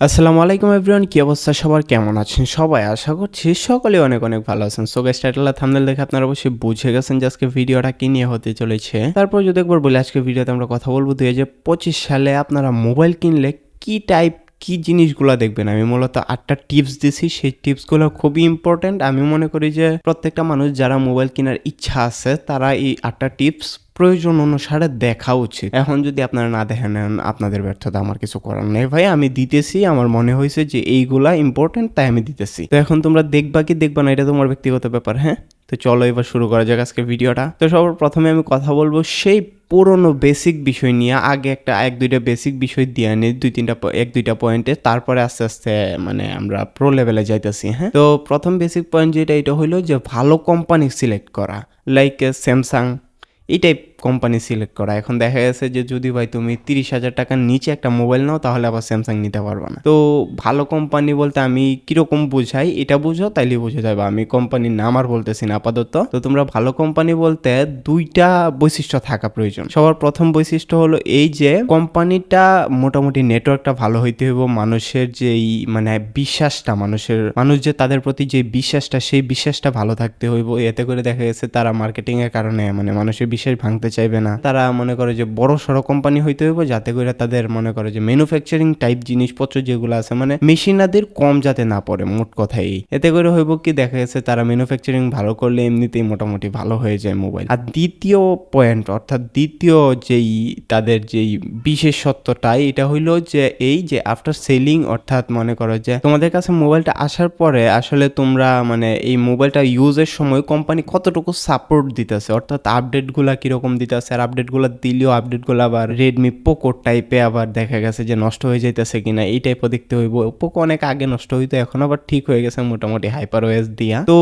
আসসালামু আলাইকুম এভরিওয়ান, কি অবস্থা? সবার কেমন আছেন? সবাই আশা করছি সকলে অনেক অনেক ভালো আছেন। সো গাইস টাইটেল আর দেখে আপনারা অবশ্যই বুঝে গেছেন যে আজকে ভিডিওটা কি নিয়ে হতে চলেছে। তারপর যদি একবার বলি, আজকে ভিডিওতে আমরা কথা বলব দুই হাজার পঁচিশ সালে আপনারা মোবাইল কিনলে কি টাইপ কি জিনিসগুলো দেখবেন? আমি মূলত আটটা টিপস দিছি। সেই টিপসগুলো খুবই ইম্পর্ট্যান্ট আমি মনে করি যে প্রত্যেকটা মানুষ, যারা মোবাইল কেনার ইচ্ছা আছে, তারা এই আটটা টিপস প্রয়োজন অনুসারে দেখা উচিত। এখন যদি আপনারা না দেখেন আপনাদের ব্যর্থতা আমার কিছু করার নেই। ভাই, আমি দিতেছি, আমার মনে হয়েছে যে এইগুলা ইম্পর্টেন্ট তাই আমি দিতেছি। তো এখন তোমরা দেখবা কি দেখবা না, এটা তোমার ব্যক্তিগত ব্যাপার হ্যাঁ? তো চলো এবার শুরু করা যাক আজকে ভিডিওটা। তো সবার প্রথমে আমি কথা বলব সেই পুরনো বেসিক বিষয় নিয়ে। আগে একটা, এক, দুইটা বেসিক বিষয় দিয়ে নিই দুই, তিনটা এক, দুইটা পয়েন্টে তারপরে আস্তে আস্তে মানে আমরা প্রো লেভেলে যাইতেছি হ্যাঁ? তো প্রথম বেসিক পয়েন্ট যেটা, এটা হলো যে ভালো কোম্পানি সিলেক্ট করা। লাইক স্যামসাং এই টাইপ কোম্পানি সিলেক্ট করা। এখন দেখা গেছে যে, যদি ভাই তুমি তিরিশ হাজার টাকার নিচে একটা মোবাইল নাও, তাহলে আবার স্যামসাং নিতে পারবে না। তো ভালো কোম্পানি বলতে আমি কীরকম বুঝাই, এটা বুঝো তাইলে বুঝে যাবে। আমি কোম্পানির নাম আর বলতেছি না, আপাতত। তো তোমরা ভালো কোম্পানি বলতে দুইটা বৈশিষ্ট্য থাকা প্রয়োজন। সবার প্রথম বৈশিষ্ট্য হলো এই যে কোম্পানিটা মোটামুটি নেটওয়ার্কটা ভালো হইতে হইব, মানুষের যেই মানে বিশ্বাসটা, মানুষের, মানুষ যে তাদের প্রতি যে বিশ্বাসটা, সেই বিশ্বাসটা ভালো থাকতে হইব। এতে করে দেখা গেছে তারা মার্কেটিং এর কারণে মানে মানুষের বিশ্বাস ভাঙতে চাইবে না। তারা মনে করে যে বড় সড়ো কোম্পানি হইতে হইব, যাতে করে তাদের মনে করে যে ম্যানুফ্যাকচারিং টাইপ জিনিসপত্র যেগুলো আছে মানে মেশিনাদের কম যাতে না পড়ে, মোট কথাই এতে করে হইব কি, দেখা গেছে তারা ম্যানুফ্যাকচারিং ভালো করলে এমনিতেই মোটামুটি ভালো হয়ে যায় মোবাইল আর দ্বিতীয় পয়েন্ট অর্থাৎ দ্বিতীয় যেই তাদের যেই বিশেষত্বটা, এটা হইল যে এই যে আফটার সেলিং অর্থাৎ মনে করো যে তোমাদের কাছে মোবাইলটা আসার পরে আসলে তোমরা মানে এই মোবাইলটা ইউজের সময় কোম্পানি কতটুকু সাপোর্ট দিতেছে, অর্থাৎ আপডেটগুলা কীরকম দিতেছে আর আপডেটগুলো দিলেও আপডেটগুলো আবার রেডমি পোকো টাইপে আবার দেখা গেছে যে নষ্ট হয়ে যাইতেছে কিনা, এই টাইপও দেখতে হইব। পোকো অনেক আগে নষ্ট হইতো, এখন আবার ঠিক হয়ে গেছে মোটামুটি হাইপার ওয়েস দিয়া। তো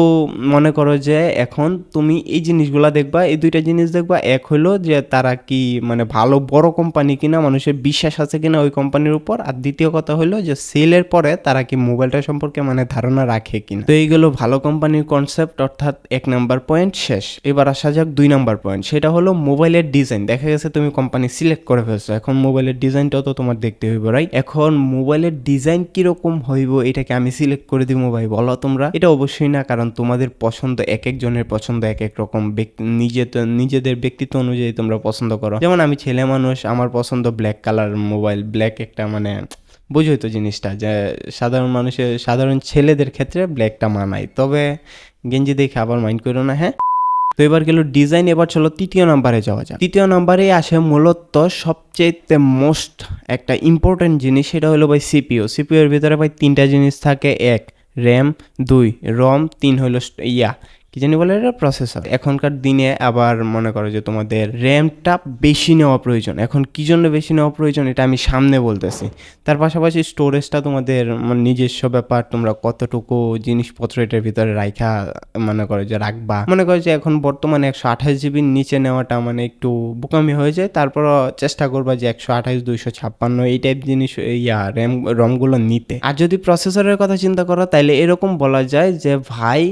মনে করো যে এখন তুমি এই জিনিসগুলা দেখবা, এই দুইটা জিনিস দেখবা, এক হলো যে তারা কি মানে ভালো বড় কোম্পানি কিনা, মানুষের বিশ্বাস আছে কিনা ওই কোম্পানির উপর। আর দ্বিতীয় কথা হলো যে সেলের পরে তারা কি মোবাইলটা সম্পর্কে মানে ধারণা রাখে কিনা। তো এইগুলো ভালো কোম্পানির কনসেপ্ট অর্থাৎ এক নাম্বার পয়েন্ট শেষ। এবার আসা যাক দুই নাম্বার পয়েন্ট সেটা হলো মোবাইলের ডিজাইন দেখা গেছে তুমি কোম্পানি সিলেক্ট করে ফেলছো, এখন মোবাইলের ডিজাইনটাও তো তোমার দেখতে হইব রাইট এখন মোবাইলের ডিজাইন কীরকম হইব, এটাকে আমি সিলেক্ট করে দিব ভাই, বলো তোমরা? এটা অবশ্যই না, কারণ তোমাদের পছন্দ এক একজনের পছন্দ এক এক রকম নিজে নিজেদের ব্যক্তিত্ব অনুযায়ী তোমরা পছন্দ করো। যেমন আমি ছেলে মানুষ, আমার পছন্দ ব্ল্যাক কালার মোবাইল ব্ল্যাক একটা মানে বুঝোই তো জিনিসটা, যে সাধারণ মানুষের, সাধারণ ছেলেদের ক্ষেত্রে ব্ল্যাকটা মানায়। তবে গেঞ্জি দেখে আবার মাইন্ড করো না হ্যাঁ? এবার গেল ডিজাইন এবার চলো তৃতীয় নাম্বারে যাওয়া যায় তৃতীয় নাম্বারে আসে মূলত সবচেয়ে মোস্ট একটা ইম্পর্টেন্ট জিনিস, সেটা হলো ভাই সিপিও সিপিওর ভিতরে ভাই তিনটা জিনিস থাকে, এক র্যাম দুই রম তিন হলো ইয়া কি জানি বলে এটা প্রসেসর এখনকার দিনে আবার মনে করো যে তোমাদের র্যামটা বেশি নেওয়া প্রয়োজন। এখন কি জন্য বেশি নেওয়া প্রয়োজন এটা আমি সামনে বলতেছি। তার পাশাপাশি স্টোরেজটা তোমাদের মানে নিজস্ব ব্যাপার, তোমরা কতটুকু জিনিসপত্র এটার ভিতরে রাখা মনে করো যে রাখবা। মনে করো যে এখন বর্তমানে একশো আঠাশ জিবির নিচে নেওয়াটা মানে একটু বোকামি হয়ে যায়। তারপর চেষ্টা করবা যে একশো আঠাশ, দুইশো ছাপ্পান্ন এই টাইপ জিনিস, ইয়া র্যাম রমগুলো নিতে। আর যদি প্রসেসরের কথা চিন্তা করো তাহলে এরকম বলা যায় যে ভাই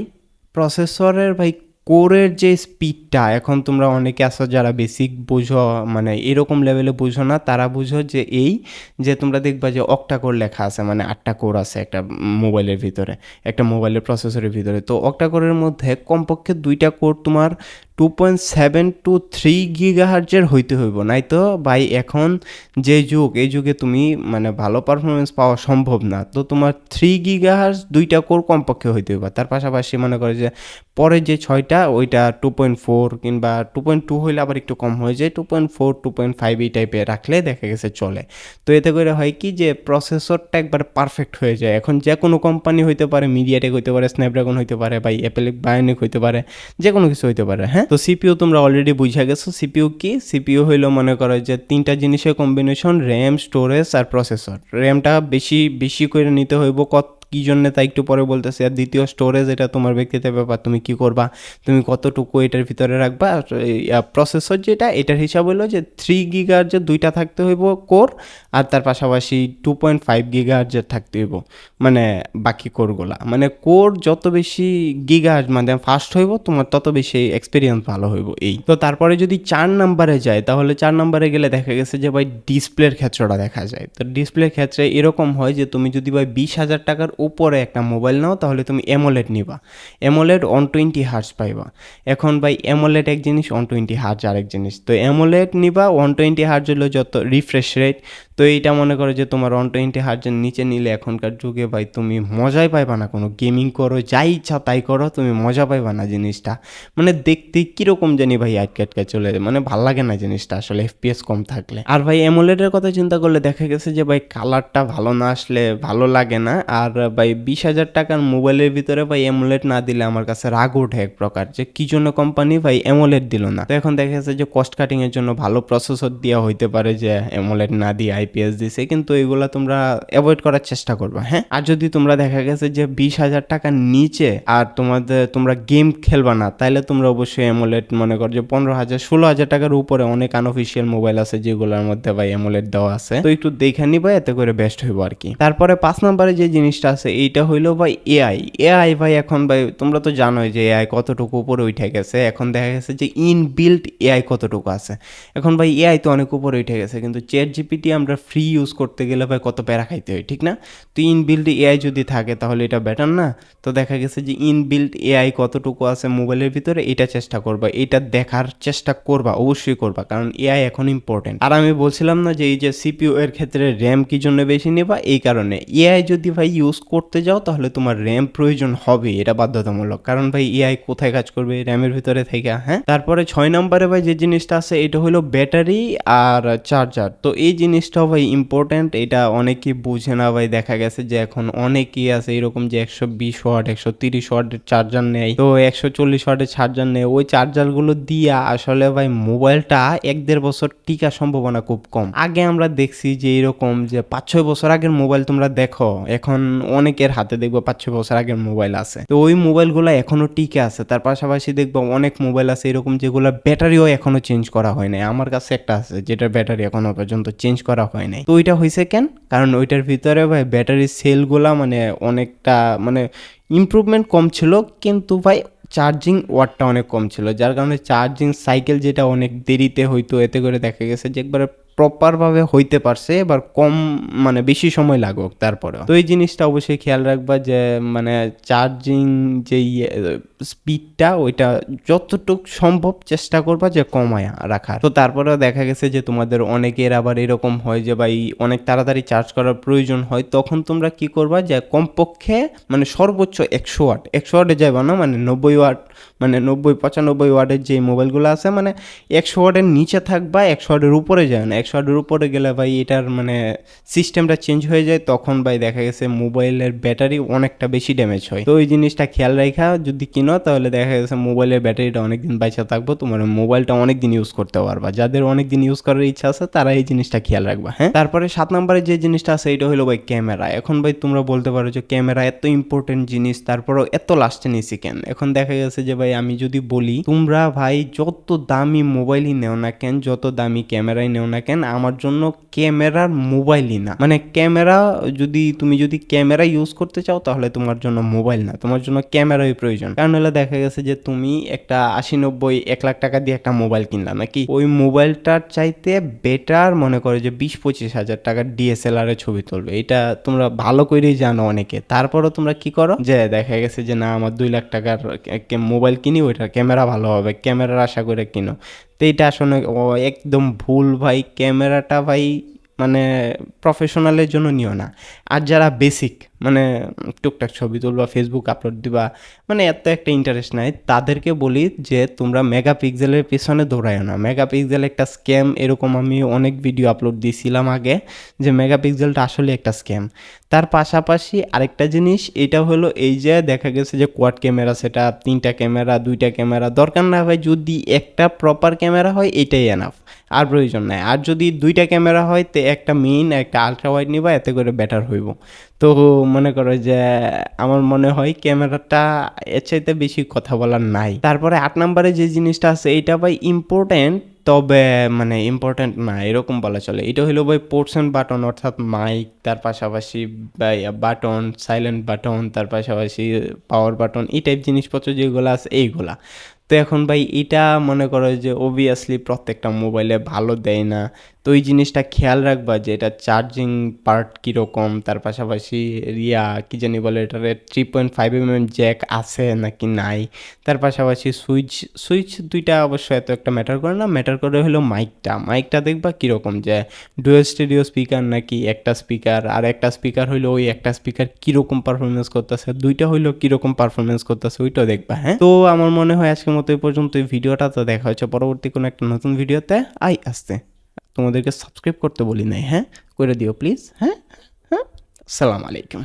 প্রসেসরের ভাই কোরের যে স্পিডটা এখন তোমরা অনেকে আসো যারা বেসিক বুঝো মানে এরকম লেভেলে বুঝো না, তারা বুঝো যে এই যে তোমরা দেখবা যে অক্টা কোর লেখা আছে মানে আটটা কোর আছে একটা মোবাইলের ভিতরে, একটা মোবাইলের প্রসেসরের ভিতরে। তো অক্টা কোরের মধ্যে কমপক্ষে দুইটা কোর তোমার two point seven two three গিগাহার্জের হইতে হইব। নাই তো ভাই, এখন যে যুগ, এই যুগে তুমি মানে ভালো পারফরমেন্স পাওয়া সম্ভব না। তো তোমার থ্রি গিগাহার্জ দুইটা কোর কমপক্ষে হইতে হইব। তার পাশাপাশি মনে করে যে পরে যে ছয়টা, ওইটা টু পয়েন্ট ফোর কিংবা টু পয়েন্ট টু হইলে আবার একটু কম হয়ে যায়। Two point four two point five এই টাইপে রাখলে দেখা গেছে চলে। তো এতে করে হয় কি যে প্রসেসরটা একবার পারফেক্ট হয়ে যায়। এখন যে কোনো কোম্পানি হইতে পারে মিডিয়াটেক হইতে পারে স্ন্যাপড্রাগন হইতে পারে বা অ্যাপেল বায়োনিক হইতে পারে, যে কোনো কিছু হইতে পারে হ্যাঁ? তো সিপিও তোমরা অলরেডি বুঝে গেছো সিপিও কি? সিপিও হইল মনে করো যে তিনটা জিনিসের কম্বিনেশন র্যাম স্টোরেজ আর প্রসেসর র্যামটা বেশি বেশি করে নিতে হইব কত কী জন্য তা একটু পরে বলতেছি, আর দ্বিতীয় স্টোরেজ এটা তোমার ব্যক্তিগত ব্যাপার, তুমি কি করবা? তুমি কতটুকু এটার ভিতরে রাখবা? প্রসেসর যেটা, এটার হিসাব হলো যে থ্রি গিগার যে দুইটা থাকতে হইব কোর আর তার পাশাপাশি টু পয়েন্ট ফাইভ গিগার যে থাকতে হইব মানে বাকি কোরগুলা মানে কোর যত বেশি গিগা মানে ফাস্ট হইব, তোমার তত বেশি এক্সপিরিয়েন্স ভালো হইব এই। তো তারপরে যদি চার নাম্বারে যায়, তাহলে চার নাম্বারে গেলে দেখা গেছে যে ভাই ডিসপ্লের ক্ষেত্রটা দেখা যায়। তো ডিসপ্লের ক্ষেত্রে এরকম হয় যে তুমি যদি ভাই বিশ হাজার টাকার উপরে একটা মোবাইল নাও, তাহলে তুমি এমোলেড নিবা। এমোলেড ওয়ান টোয়েন্টি হার্স পাইবা। এখন ভাই এমোলেড এক জিনিস ওয়ান টোয়েন্টি হার্স আরেক জিনিস। তো এমোলেড নিবা ওয়ান টোয়েন্টি হার্স হলো যত রিফ্রেশ রেট তো এইটা মনে করো যে তোমার ওয়ান টোয়েন্টি হার্জের নিচে নিলে এখনকার যুগে ভাই তুমি মজাই পাইবা না। কোনো গেমিং করো, যাই ইচ্ছা তাই করো, তুমি মজা পাইবা না জিনিসটা। মানে দেখতে কীরকম জানি ভাই আটকে আটকে চলে যায়। মানে ভালো লাগে না জিনিসটা আসলে এফপিএস কম থাকলে। আর ভাই এমোলেডের কথা চিন্তা করলে দেখা গেছে যে ভাই কালারটা ভালো না আসলে ভালো লাগে না। আর ভাই বিশ হাজার টাকার মোবাইলের ভিতরে ভাই এমোলেড না দিলে আমার কাছে রাগ ওঠে এক প্রকার যে কি জন্য কোম্পানি ভাই এমোলেড দিল না। তো এখন দেখা গেছে যে কস্ট কাটিংয়ের জন্য ভালো প্রসেসর দেওয়া হইতে পারে যে এমোলেড না দিয়ে আইপিএস দিছে, কিন্তু এগুলা তোমরা অ্যাভয়েড করার চেষ্টা করবা হ্যাঁ? আর যদি তোমরা দেখা গেছে যে বিশ হাজার টাকার নিচে আর তোমাদের, তোমরা গেম খেলবা না তাহলে তোমরা অবশ্যই অ্যামোলেড মনে করো যে পনেরো হাজার, ষোলো হাজার টাকার উপরে অনেক আনঅফিসিয়াল মোবাইল আছে যেগুলোর মধ্যে ভাই অ্যামোলেড দেওয়া আছে। তো একটু দেখে নিবা, এতে করে বেস্ট হইব আর কি। তারপরে পাঁচ নম্বরে যে জিনিসটা আছে, এইটা হইল ভাই এআই এআই ভাই এখন ভাই, তোমরা তো জানোই যে এআই কতটুকু উপরে উঠে গেছে। এখন দেখা গেছে যে ইনবিল্ট এআই কতটুকু আছে। এখন ভাই এআই তো অনেক উপরে উঠে গেছে, কিন্তু চেট জিপিটি আমরা ফ্রি ইউজ করতে গেলে ভাই কত প্যারা খাইতে হয়, ঠিক না? তো ইনবিল্ট এআই যদি থাকে তাহলে এটা বেটার না? তো দেখা গেছে যে ইনবিল্ট এআই কতটুকু আছে মোবাইলের ভিতরে, এটা চেষ্টা করবা। এটা দেখার চেষ্টা করবা, অবশ্যই করবা, কারণ এআই এখন ইম্পর্টেন্ট আর আমি বলছিলাম না যে এই যে সিপিইউ এর ক্ষেত্রে র্যাম কি জন্য বেশি নেবা? এই কারণে। এআই যদি ভাই ইউজ করতে যাও, তাহলে তোমার র্যাম প্রয়োজন হবে এটা বাধ্যতামূলক। কারণ ভাই এআই কোথায় কাজ করবে র্যামের ভিতরে থেকে হ্যাঁ? তারপরে ছয় নম্বরে ভাই যে জিনিসটা আছে, এটা হলো ব্যাটারি আর চার্জার তো এই জিনিসটাও ভাই ইম্পর্টেন্ট এটা অনেকেই বুঝে না ভাই। দেখা গেছে যে এখন অনেকেই আছে এরকম যে একশো বিশ ওয়াট একশো তিরিশ ওয়াটের চার্জার নেয়। তো একশো চল্লিশ ওয়াটের চার্জার নেয়। ওই চার্জারগুলো দিয়া আসলে ভাই মোবাইলটা এক দেড় বছর টিকা সম্ভাবনা খুব কম। আগে আমরা দেখছি যে এরকম যে পাঁচ ছয় বছর আগের মোবাইল তোমরা দেখো, এখন অনেকের হাতে দেখব পাঁচ ছয় বছর আগের মোবাইল আছে। তো ওই মোবাইলগুলো এখনও টিকে আছে। তার পাশাপাশি দেখব অনেক মোবাইল আছে এরকম যেগুলো ব্যাটারিও এখনও চেঞ্জ করা হয় নাই। আমার কাছে একটা আছে যেটা ব্যাটারি এখনও পর্যন্ত চেঞ্জ করা হয় নাই। তো ওইটা হয়েছে কেন? কারণ ওইটার ভিতরে ভাই ব্যাটারি সেলগুলা মানে অনেকটা মানে ইম্প্রুভমেন্ট কম ছিল, কিন্তু ভাই চার্জিং ওয়াটটা অনেক কম ছিল। যার কারণে চার্জিং সাইকেল যেটা অনেক দেরিতে হইতো, এতে করে দেখা গেছে যে একবারে প্রপারভাবে হইতে পারছে, এবার কম মানে বেশি সময় লাগুক তারপরে তো এই জিনিসটা অবশ্যই খেয়াল রাখবা যে মানে চার্জিং যে স্পিডটা ওইটা যতটুক সম্ভব চেষ্টা করবা যে কমায় রাখার। তো তারপরেও দেখা গেছে যে তোমাদের অনেকের আবার এরকম হয় যে ভাই, অনেক তাড়াতাড়ি চার্জ করার প্রয়োজন হয়, তখন তোমরা কি করবা যে কমপক্ষে মানে সর্বোচ্চ একশো ওয়াট। একশো ওয়াটে যাবা না মানে নব্বই ওয়াট মানে নব্বই, পঁচানব্বই ওয়াটের যে মোবাইলগুলো আছে মানে একশো ওয়াটের নিচে থাকবা, একশো ওয়াটের উপরে যায় না। একশো ওয়াটের উপরে গেলে ভাই এটার মানে সিস্টেমটা চেঞ্জ হয়ে যায়, তখন ভাই দেখা গেছে মোবাইলের ব্যাটারি অনেকটা বেশি ড্যামেজ হয়। তো ওই জিনিসটা খেয়াল রাখা যদি কিনো তাহলে দেখা গেছে মোবাইলের ব্যাটারিটা অনেকদিন বাইচা থাকব, তোমার মোবাইলটা অনেকদিন ইউজ করতে পারবা। যাদের অনেকদিন ইউজ করার ইচ্ছা আছে, তারা এই জিনিসটা খেয়াল রাখবা হ্যাঁ? তারপরে সাত নম্বরে যে জিনিসটা আছে, এটা হলো ভাই ক্যামেরা। এখন ভাই তোমরা বলতে পারো যে ক্যামেরা এত ইম্পর্টেন্ট জিনিস, তারপরেও এত লাস্টে নিছি কেন? এখন দেখা গেছে যে ভাই আমি যদি বলি, তোমরা ভাই যত দামি মোবাইলই নেও না কেন, যত দামি ক্যামেরাই নেও না কেন আমার জন্য ক্যামেরার মোবাইলই না। মানে ক্যামেরা যদি, তুমি যদি ক্যামেরা ইউজ করতে চাও, তাহলে তোমার জন্য মোবাইল না। তোমার জন্য ক্যামেরাই প্রয়োজন। কারণ হলে দেখা গেছে যে, তুমি একটা আশি নব্বই, এক লাখ টাকা দিয়ে একটা মোবাইল কিনলা নাকি? ওই মোবাইলটার চাইতে বেটার মনে করে যে, বিশ পঁচিশ হাজার টাকার ডিএসএলআর ছবি তুলবে। এটা তোমরা ভালো করেই জানো অনেকে। তারপরও তোমরা কি করো? যে, দেখা গেছে যে, না, আমার দুই লাখ টাকার মোবাইল কিনি, ওইটার ক্যামেরা ভালো হবে। ক্যামেরার আশা করে কিনো। তো এটা আসলে একদম ভুল ভাই, ক্যামেরাটা ভাই মানে প্রফেশনালের জন্য নিও না। আর যারা বেসিক মানে টুকটাক ছবি তুলবা ফেসবুক আপলোড দিবা। মানে এত একটা ইন্টারেস্ট নাই। তাদেরকে বলি যে, তোমরা মেগা পিক্সেলের পেছনে দৌড়ায় না। মেগা পিক্সেল একটা স্ক্যাম এরকম আমি অনেক ভিডিও আপলোড দিয়েছিলাম আগে, যে মেগা পিক্সেলটা আসলে একটা স্ক্যাম তার পাশাপাশি আরেকটা জিনিস, এটা হলো এই যে দেখা গেছে যে কোয়াড ক্যামেরা সেটা তিনটা ক্যামেরা দুইটা ক্যামেরা দরকার না হয় যদি একটা প্রপার ক্যামেরা হয়, এটাই এনাফ আর প্রয়োজন নাই। আর যদি দুইটা ক্যামেরা হয়, তো একটা মেইন একটা আলট্রা ওয়াইড নিবা, এতে করে বেটার হইব। তো মনে করো যে আমার মনে হয় ক্যামেরাটা এর চাইতে বেশি কথা বলার নাই। তারপরে আট নম্বরে যে জিনিসটা আছে এটা ভাই ইম্পর্টেন্ট তবে মানে ইম্পর্টেন্ট না, এরকম বলা চলে। এটা হলো ভাই পোর্শন বাটন অর্থাৎ মাইক তার পাশাপাশি বাটন সাইলেন্ট বাটন তার পাশাপাশি পাওয়ার বাটন এই টাইপ জিনিসপত্র যেগুলো আছে এইগুলা। তো এখন ভাই এটা মনে করো যে অবভিয়াসলি প্রত্যেকটা মোবাইলে ভালো দেয় না। তো এই জিনিসটা খেয়াল রাখবা যে এটা চার্জিং পার্ট কীরকম, তার পাশাপাশি রিয়া কী জানি বলে এটার three point five M M jack আছে নাকি নাই, তার পাশাপাশি সুইচ সুইচ দুইটা অবশ্য এত একটা ম্যাটার করে না ম্যাটার করে হলো মাইকটা মাইকটা দেখবা কীরকম যে ডুয়েল স্টেডিও স্পিকার নাকি একটা স্পিকার আর একটা স্পিকার হইল ওই একটা স্পিকার কীরকম পারফরমেন্স করতেছে, দুইটা হইল কীরকম পারফরমেন্স করতেছে, ওইটাও দেখবা হ্যাঁ? তো আমার মনে হয় আজকের মতো এই পর্যন্ত এই ভিডিওটা তো দেখা হচ্ছে পরবর্তী কোনো একটা নতুন ভিডিওতে, আই আসতে। তোমাদেরকে সাবস্ক্রাইব করতে বলি নাই হ্যাঁ? করে দিও প্লিজ হ্যাঁ? হ্যাঁ? আসসালামু আলাইকুম।